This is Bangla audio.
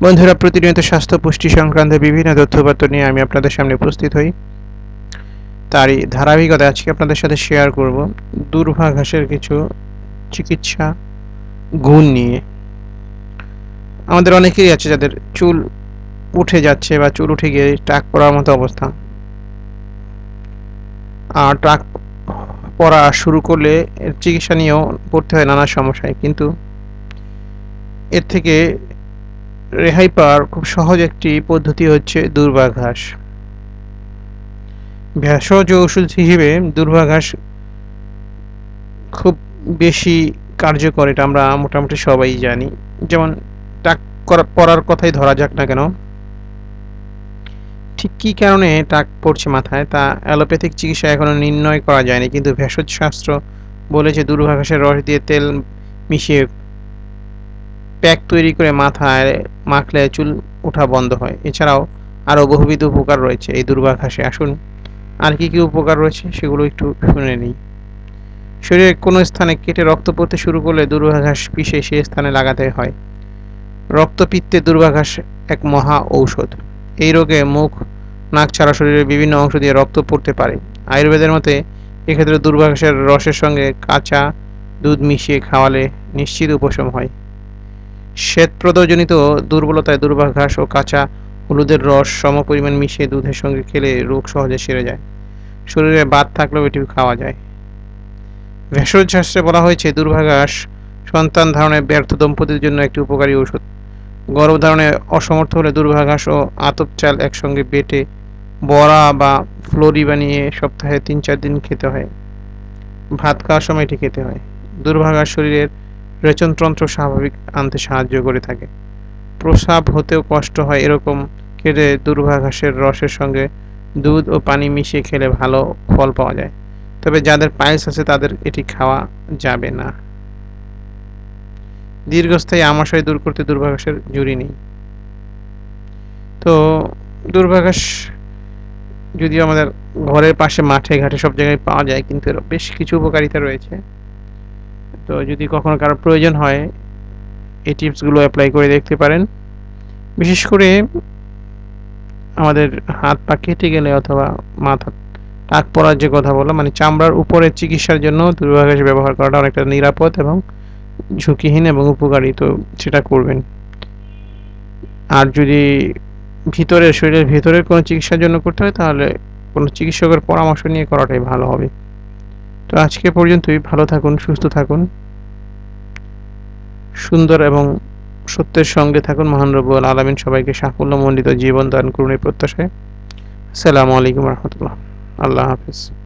বন্ধুরা, প্রতিনিয়ত স্বাস্থ্য পুষ্টি সংক্রান্ত বিভিন্ন তথ্যপত্র নিয়ে আমি আপনাদের সামনে উপস্থিত হই। তারই ধারাবাহিকতা আজকে আপনাদের সাথে শেয়ার করব। দুর্ভাঘাসের কিছু চিকিৎসা গুণ নিয়ে। আমাদের অনেকেই আছে যাদের চুল উঠে যাচ্ছে বা চুল উঠে গিয়ে টাক পড়ার মতো অবস্থা। আর টাক পড়া শুরু করলে এর চিকিৎসা নিয়েও পড়তে হয় নানা সমস্যায়। কিন্তু এর থেকে রেহাই পাওয়ার খুব সহজ একটি পদ্ধতি হচ্ছে দুর্বাঘাস। ভেষজ ওষুধ হিসেবে দুর্বাঘাস খুব বেশি কার্যকর, এটা আমরা মোটামুটি সবাই জানি। যেমন টাক পড়ার কথাই ধরা যাক না কেন। ঠিক কী কারণে টাক পড়ছে মাথায় তা অ্যালোপ্যাথিক চিকিৎসা এখনও নির্ণয় করা যায়নি, কিন্তু ভেষজ শাস্ত্র বলেছে দুর্ভাঘাসের রস দিয়ে তেল মিশিয়ে প্যাক তৈরি করে মাথায় মাখলে চুল ওঠা বন্ধ হয়। এছাড়াও আরও বহুবিধ উপকার রয়েছে। এই দুর্বাঘাসে আসুন। আর কি কি উপকার রয়েছে সেগুলো একটু শুনে নিই। শরীরের কোনো স্থানে কেটে রক্ত পড়তে শুরু করলে দুর্বাঘাস পিষে সেই স্থানে লাগাতে হয়। রক্তপিত্তে দুর্বাঘাস এক মহা ঔষধ। এই রোগে মুখ, নাক ছাড়া শরীরের বিভিন্ন অংশ দিয়ে রক্ত পড়তে পারে। আয়ুর্বেদের মতে, এক্ষেত্রে দুর্বাঘাসের রসের সঙ্গে কাঁচা দুধ মিশিয়ে খাওয়ালে নিশ্চিত উপশম হয়। শ্বেতপ্রদজনিত দুর্বলতায় দুর্বাঘাস ও কাঁচা হলুদের রস সমপরিমাণ মিশিয়ে দুধের সঙ্গে খেলে রোগ সহজে সেরে যায়। শরীরে বাদ থাকলেও এটি খাওয়া যায়। ভেষজ শাস্ত্রে বলা হয়েছে দুর্ভাঘাস সন্তান ধারণে ব্যর্থ দম্পতির জন্য একটি উপকারী ঔষধ। গর্ভধারণে অসমর্থ হলে দুর্ভাঘাস ও আতপ চাল একসঙ্গে বেটে বড়া বা ফ্লোরি বানিয়ে সপ্তাহে তিন চার দিন খেতে হয়। ভাত খাওয়ার সময় এটি খেতে হয়। দুর্ভাঘাস শরীরের রেচনতন্ত্র স্বাভাবিক আনতে সাহায্য করে থাকে। প্রসাব হতেও কষ্ট হয় এরকম খেলে দুর্ভাঘাসের রসের সঙ্গে দুধ ও পানি মিশিয়ে খেলে ভালো ফল পাওয়া যায়। তবে যাদের পায়েস আছে তাদের এটি খাওয়া যাবে না। দীর্ঘস্থায়ী আমাশয় দূর করতে দুর্ভাঘাসের জুড়ি নেই। তো দুর্ভাঘাস যদিও আমাদের ঘরের পাশে মাঠে ঘাটে সব জায়গায় পাওয়া যায়, কিন্তু এর বেশ কিছু উপকারিতা রয়েছে। তো যদি কখনো কারও প্রয়োজন হয়, এই টিপসগুলো অ্যাপ্লাই করে দেখতে পারেন। বিশেষ করে আমাদের হাত পা কেটে গেলে অথবা মাথা টাক পড়ার যে কথা বললাম মানে চামড়ার উপরে চিকিৎসার জন্য দুর্ভাঘাস ব্যবহার করাটা অনেকটা নিরাপদ এবং ঝুঁকিহীন এবং উপকারী, তো সেটা করবেন। আর যদি ভিতরের শরীরের ভিতরের কোনো চিকিৎসার জন্য করতে হয়, তাহলে কোনো চিকিৎসকের পরামর্শ নিয়ে করাটাই ভালো হবে। তো আজকে পর্যন্তই, ভালো থাকুন, সুস্থ থাকুন। সুন্দর এবং সত্যের সঙ্গে থাকুন, মহান রব্বুল আলমিন সবাইকে সাফল্যমণ্ডিত জীবন দান করুন এই প্রত্যাশায়। আসসালামু আলাইকুম রহমতুল্লাহ। আল্লাহ হাফিজ।